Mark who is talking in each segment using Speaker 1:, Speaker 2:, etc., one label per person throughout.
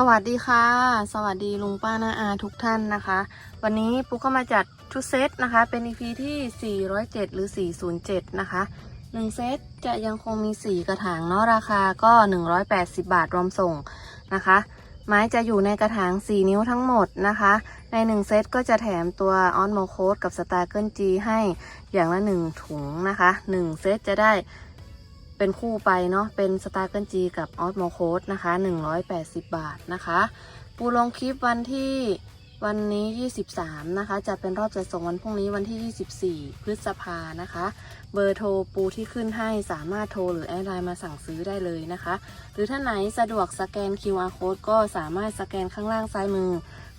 Speaker 1: สวัสดีค่ะ สวัสดีลุงป้านาอาทุกท่านนะคะ วันนี้ปุ๊กก็มาจัดชุดเซตนะคะ เป็น EP ที่ 407 หรือ 407 นะคะ 1 เซตจะยังคงมี 4 กระถางเนาะราคาก็ 180 บาทรวมส่งนะคะ ไม้จะอยู่ในกระถาง 4 นิ้วทั้งหมดนะคะ ใน 1 เซตก็จะแถมตัวออนโมโคดกับสตาร์เกิลจีให้อย่างละ 1 ถุงนะคะ 1 เซตจะได้ เป็นคู่ไปเนาะเป็นสตาร์เกิลจีกับออสโมโคดนะคะ 180 บาทนะคะ ปูลงคลิปวันที่วันนี้ 23 นะคะ จะเป็นรอบจัดส่งวันพรุ่งนี้วันที่ 24 พฤษภานะคะ เบอร์โทรปูที่ขึ้นให้สามารถโทรหรือแอดไลน์มาสั่งซื้อได้เลยนะคะ หรือถ้าไหนสะดวกสแกน QR code ก็สามารถสแกนข้างล่างซ้ายมือ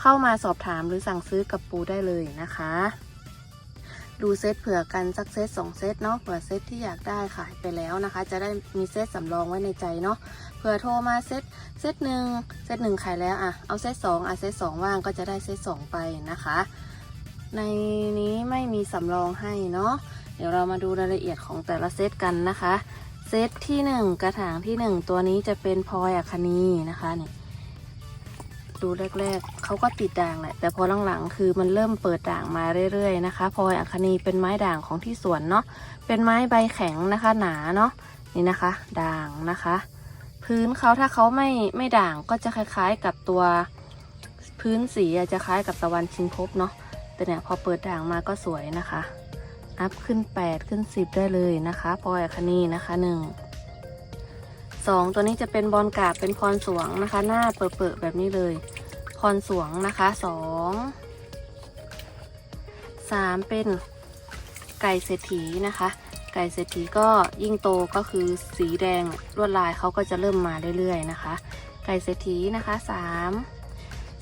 Speaker 1: เข้ามาสอบถามหรือสั่งซื้อกับปูได้เลยนะคะ ดูเซตเผื่อกันสักเซตสองเซตเนาะเผื่อเซตที่อยากได้ขายไปแล้วนะคะ จะได้มีเซตสำรองไว้ในใจเนาะเผื่อโทรมาเซตเซตหนึ่งเซตหนึ่งขายแล้วอะเอาเซตสองอะเซตสองว่างก็จะได้เซตสองไปนะคะ ในนี้ไม่มีสำรองให้เนาะเดี๋ยวเรามาดูรายละเอียดของแต่ละเซตกันนะคะ เซตที่หนึ่งกระถางที่หนึ่งตัวนี้จะเป็นพลอยอัคนีนะคะเนี่ย ดูแรก ๆ เขาก็ติดด่างแหละ แต่พอหลังๆ คือมันเริ่มเปิดด่างมาเรื่อยๆนะคะพลอยอัคนีเป็นไม้ด่างของที่สวนเนาะ เป็นไม้ใบแข็งนะคะ หนาเนาะ นี่นะคะ ด่างนะคะ พื้นเขาถ้าเขาไม่ไม่ด่างก็จะคล้ายๆกับตัวพื้นสีจะคล้ายกับตะวันชินภพเนาะ แต่เนี่ยพอเปิดด่างมาก็สวยนะคะ อัพขึ้น 8 ขึ้น 10 ได้เลยนะคะพลอยอัคนีนะคะหนึ่งสองตัวนี้จะเป็นบอลกาบเป็นคอนสวงนะคะ หน้าเปิดๆแบบนี้เลย คอนสวงนะคะสองสามเป็นไก่เศรษฐีนะคะ ไก่เศรษฐีก็ยิ่งโตก็คือสีแดงลวดลายเขาก็จะเริ่มมาเรื่อยๆนะคะ ไก่เศรษฐีนะคะสาม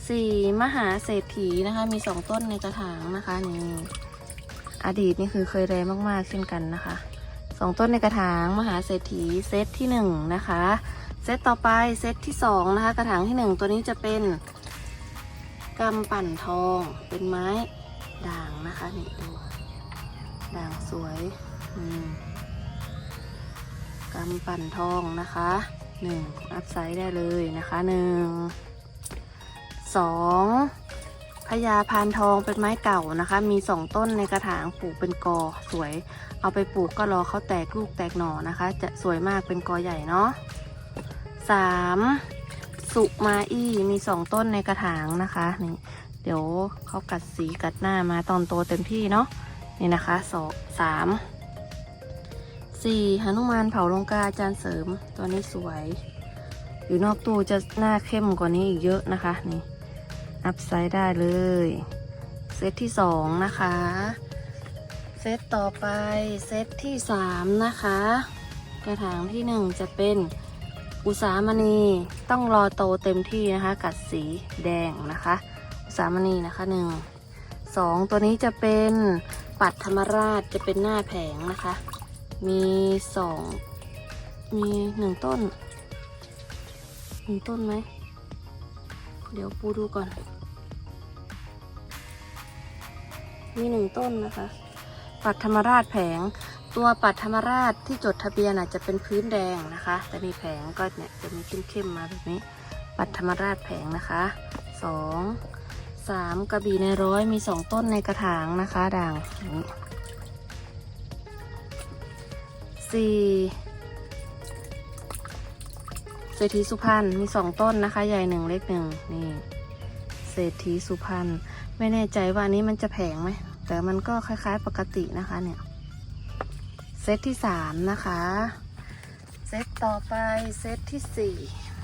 Speaker 1: สี่มหาเศรษฐีนะคะมีสองต้นในกระถางนะคะนี่อดีตนี่คือเคยแรงมากๆเช่นกันนะคะสองต้นในกระถางมหาเศรษฐีเซตที่หนึ่งนะคะเซตต่อไปเซตที่สองนะคะกระถางที่หนึ่งตัวนี้จะเป็น กำปั่นทองเป็นไม้ด่างนะคะนี่ดูด่างสวยอืมกำปั่นทองนะคะหนึ่งอัพไซด์ได้เลยนะคะหนึ่งสองพญาพานทองเป็นไม้เก่านะคะ มีสองต้นในกระถางปลูกเป็นกอสวย เอาไปปลูกก็รอเขาแตกลูกแตกหน่อนะคะ จะสวยมากเป็นกอใหญ่เนาะสาม สุมาอี้มีสองต้นในกระถางนะคะนี่เดี๋ยวเขากัดสีกัดหน้ามาตอนโตเต็มที่เนาะนี่นะคะสองสามสี่หนุมานเผาลงกาจารย์เสริมตัวนี้สวย อยู่นอกตู้จะหน้าเข้มกว่านี้อีกเยอะนะคะนี่อัพไซด์ได้เลย เซตที่สองนะคะ เซตต่อไปเซตที่สามนะคะ กระถางที่หนึ่งจะเป็น อุสามณีต้องรอโตเต็มที่นะคะ กัดสีแดงนะคะ อุสามณีนะคะหนึ่งสองตัวนี้จะเป็นปัดธรรมราชจะเป็นหน้าแผงนะคะ มีสองมีหนึ่งต้นหนึ่งต้นไหม เดี๋ยวปูดูก่อน มีหนึ่งต้นนะคะ ปัดธรรมราชแผง ตัวปัดธรรมราชที่จดทะเบียนอาจจะเป็นพื้นแดงนะคะแต่มีแผงก็เนี่ยจะมีเข้มๆมาแบบนี้ ปัดธรรมราชแผงนะคะสองสามกระบี่ในร้อยมีสองต้นในกระถางนะคะด่างนี้สี่เศรษฐีสุพรรณมีสองต้นนะคะ ใหญ่หนึ่งเล็กหนึ่งนี่เศรษฐีสุพรรณไม่แน่ใจว่าอันนี้มันจะแพงไหมแต่มันก็คล้ายๆปกตินะคะเนี่ย เซตที่สามนะคะ เซตต่อไปเซตที่สี่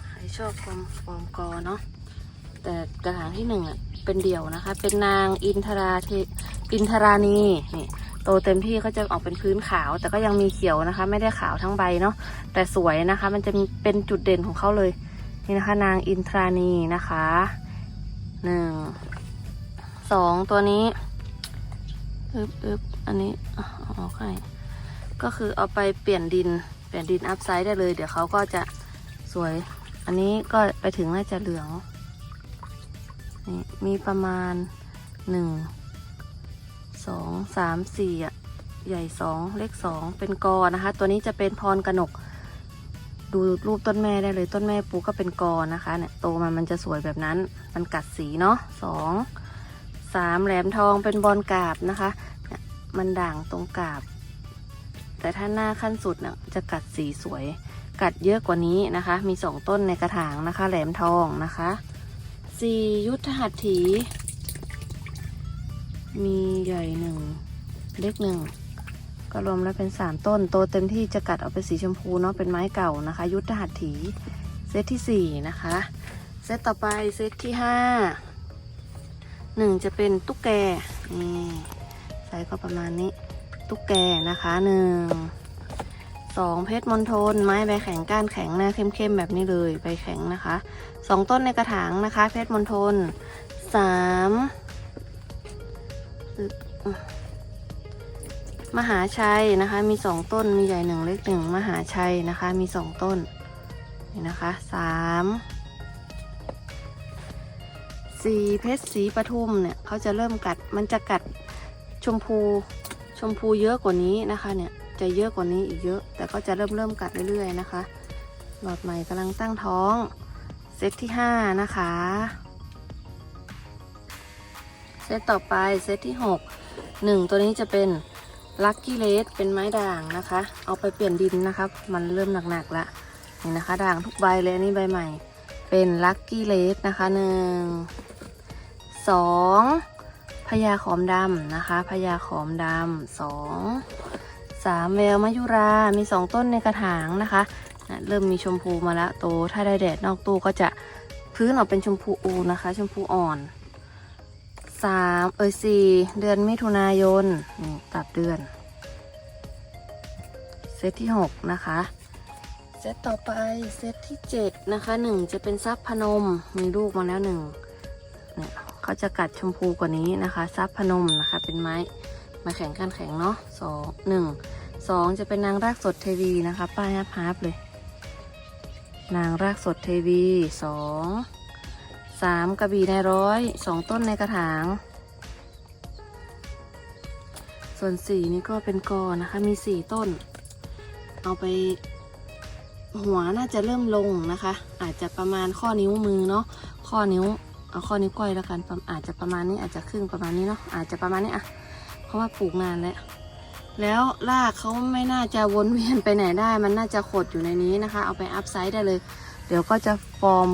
Speaker 1: ใครชอบความฟอมกอเนาะแต่กระถางที่หนึ่งอะเป็นเดี่ยวนะคะ เป็นนางอินทราเทอินทรานีนี่โตเต็มที่ก็จะออกเป็นพื้นขาว แต่ก็ยังมีเขียวนะคะ ไม่ได้ขาวทั้งใบเนาะแต่สวยนะคะ มันจะเป็นจุดเด่นของเขาเลยนี่นะคะ นางอินทรานีนะคะหนึ่งสองตัวนี้อึบอึบอันนี้อะเอาออกให้ ก็คือเอาไปเปลี่ยนดิน เปลี่ยนดินอัพไซด์ได้เลย เดี๋ยวเขาก็จะสวย อันนี้ก็ไปถึงน่าจะเหลืองนี่มีประมาณหนึ่งสองสามสี่อะใหญ่สองเล็กสองเป็นกอนะคะ ตัวนี้จะเป็นพรกนก ดูรูปต้นแม่ได้เลยต้นแม่ปูก็เป็นกอนะคะเนี่ยโตมามันจะสวยแบบนั้น มันกัดสีเนาะสองสามแหลมทองเป็นบอลกาบนะคะเนี่ยมันด่างตรงกาบ แต่ถ้าหน้าขั้นสุดเนี่ยจะกัดสีสวย กัดเยอะกว่านี้นะคะ มีสองต้นในกระถางนะคะ แหลมทองนะคะสียุทธหัตถี มีใหญ่หนึ่งเล็กหนึ่งก็รวมแล้วเป็นสามต้น โตเต็มที่จะกัดออกเป็นสีชมพูเนาะเป็นไม้เก่านะคะ ยุทธหัตถี เซตที่สี่นะคะ เซตต่อไปเซตที่ห้าหนึ่งจะเป็นตุ๊กแกนี่ไซส์ก็ประมาณนี้ ตุ๊กแกนะคะหนึ่งสองเพชรมณฑลไม้ใบแข็งก้านแข็งหน้าเข้มๆแบบนี้เลยใบแข็งนะคะสองต้นในกระถางนะคะ เพชรมณฑลสามมหาชัยนะคะ มีสองต้นมีใหญ่หนึ่งเล็กหนึ่งมหาชัยนะคะ มีสองต้นนี่นะคะสามสี่เพชรสีปทุมเนี่ยเขาจะเริ่มกัดมันจะกัดชมพู ชมพูเยอะกว่านี้นะคะเนี่ยจะเยอะกว่านี้อีกเยอะ แต่ก็จะเริ่มเริ่มกัดเรื่อยๆนะคะ หลอดใหม่กำลังตั้งท้องเซตที่ห้านะคะ เซตต่อไปเซตที่หกหนึ่งตัวนี้จะเป็นลัคกี้เลสเป็นไม้ด่างนะคะ เอาไปเปลี่ยนดินนะครับ มันเริ่มหนักๆละนี่นะคะ ด่างทุกใบเลยอันนี้ใบใหม่ เป็นลัคกี้เลสนะคะหนึ่งสอง พญาขอมดำนะคะพญาขอมดำสองสามแววมายุรา มีสองต้นในกระถางนะคะนะเริ่มมีชมพูมาแล้วโต ถ้าได้แดดนอกตู้ก็จะพื้นออกเป็นชมพูอูนะคะ ชมพูอ่อนสามเอยสี่เดือนมิถุนายนนี่ตัดเดือน เซตที่หกนะคะเซตต่อไปเซตที่เจ็ดนะคะหนึ่งจะเป็นซับพนมมีลูกมาแล้วหนึ่งเนี่ย เขาจะกัดชมพูกว่านี้นะคะซับพนมนะคะ เป็นไม้ม้แข็งก้านแข็งเนาะสองหนึ่งสองจะเป็นนางรากสดเทวีนะคะ ป้ายฮับฮับเลย นางรากสดเทวีสองสามกระบี่ในร้อยสองต้นในกระถาง ส่วนสี่นี่ก็เป็นกอนะคะ มีสี่ต้น เอาไปหัวน่าจะเริ่มลงนะคะ อาจจะประมาณข้อนิ้วมือเนาะข้อนิ้ว เอาข้อนิ้วก้อยแล้วกันอาจจะประมาณนี้อาจจะครึ่งประมาณนี้เนาะอาจจะประมาณนี้อะเพราะว่าปลูกนานแล้วแล้วรากเขาไม่น่าจะวนเวียนไปไหนได้ มันน่าจะขดอยู่ในนี้นะคะ เอาไปอัพไซด์ได้เลย เดี๋ยวก็จะฟอร์ม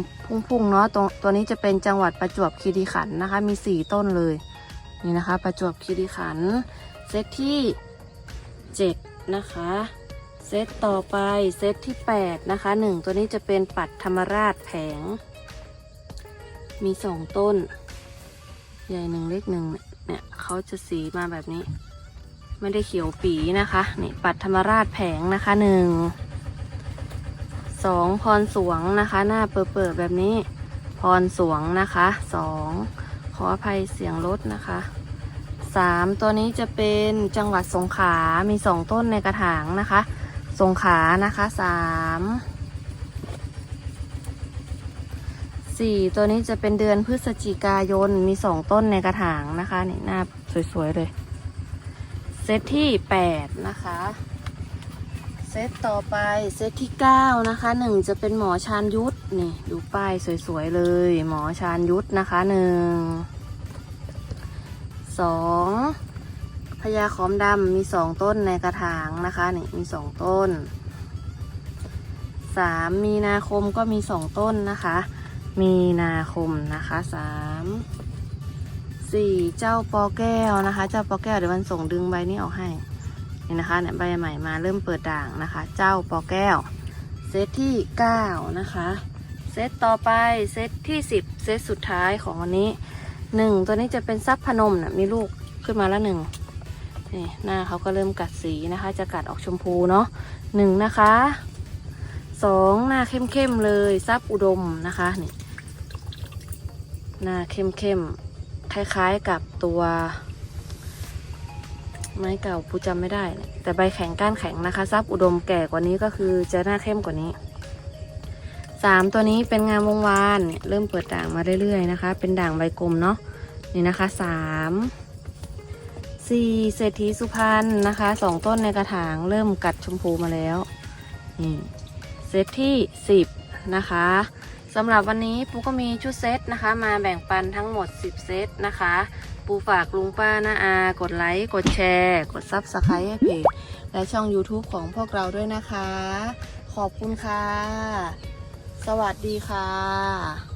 Speaker 1: พุ่งๆเนาะตรงตัวนี้จะเป็นจังหวัดประจวบคีรีขันธ์นะคะ มีสี่ต้นเลย นี่นะคะ ประจวบคีรีขันธ์เซตที่เจ็ดนะคะ เซตต่อไปเซตที่ 8 นะคะหนึ่งตัวนี้จะเป็นปัดธรรมราชแผง มีสองต้น ใหญ่หนึ่งเล็กหนึ่งเนี่ยเขาจะสีมาแบบนี้ ไม่ได้เขียวปีนะคะนี่ปัดธรรมราชแผงนะคะหนึ่งสองพรสวงนะคะ หน้าเปิดๆแบบนี้ พรสวงนะคะสองขออภัยเสียงรถนะคะสามตัวนี้จะเป็นจังหวัดสงขลา มีสองต้นในกระถางนะคะ สงขลานะคะสาม สี่ตัวนี้จะเป็นเดือนพฤศจิกายนมีสองต้นในกระถางนะคะนี่หน้าสวยๆเลย เซตที่แปดนะคะ เซตต่อไปเซตที่เก้านะคะหนึ่งจะเป็นหมอชานยุทธนี่ดูป้ายสวยๆเลย หมอชานยุทธนะคะหนึ่งสองพญาขอมดำมีสองต้นในกระถางนะคะนี่มีสองต้นสามมีนาคมก็มีสองต้นนะคะ มีนาคมนะคะสามสี่เจ้าปอแก้วนะคะ เจ้าปอแก้วเดี๋ยววันส่งดึงใบนี้ออกให้นี่นะคะเนี่ยใบใหม่มาเริ่มเปิดด่างนะคะ เจ้าปอแก้ว เซตที่เก้านะคะ เซตต่อไปเซตที่สิบเซตสุดท้ายของวันนี้หนึ่งตัวนี้จะเป็นซับพนมนะมีลูกขึ้นมาแล้วหนึ่งนี่หน้าเขาก็เริ่มกัดสีนะคะ จะกัดออกชมพูเนาะหนึ่งนะคะสองหน้าเข้มๆเลยซับอุดมนะคะนี่ หน้าเข้มๆ คล้ายๆกับตัว ไม้เก่าปูจำไม่ได้ แต่ใบแข็งก้านแข็งนะคะซับอุดมแก่กว่านี้ก็คือจะหน้าเข้มกว่านี้สามตัวนี้เป็นงามวงวานเนี่ยเริ่มเปิดด่างมาเรื่อยๆนะคะ เป็นด่างใบกลมเนาะนี่นะคะสามสี่เศรษฐีสุพรรณนะคะสองต้นในกระถางเริ่มกัดชมพูมาแล้วนี่เซตที่10นะคะ สำหรับวันนี้ปูก็มีชุดเซตนะคะ มาแบ่งปันทั้งหมด 10 เซตนะคะ ปูฝากลุงป้าน้าอา กดไลค์ กดแชร์ กดซับสไครต์ให้เพจและช่อง YouTube ของพวกเราด้วยนะคะ ขอบคุณค่ะ สวัสดีค่ะ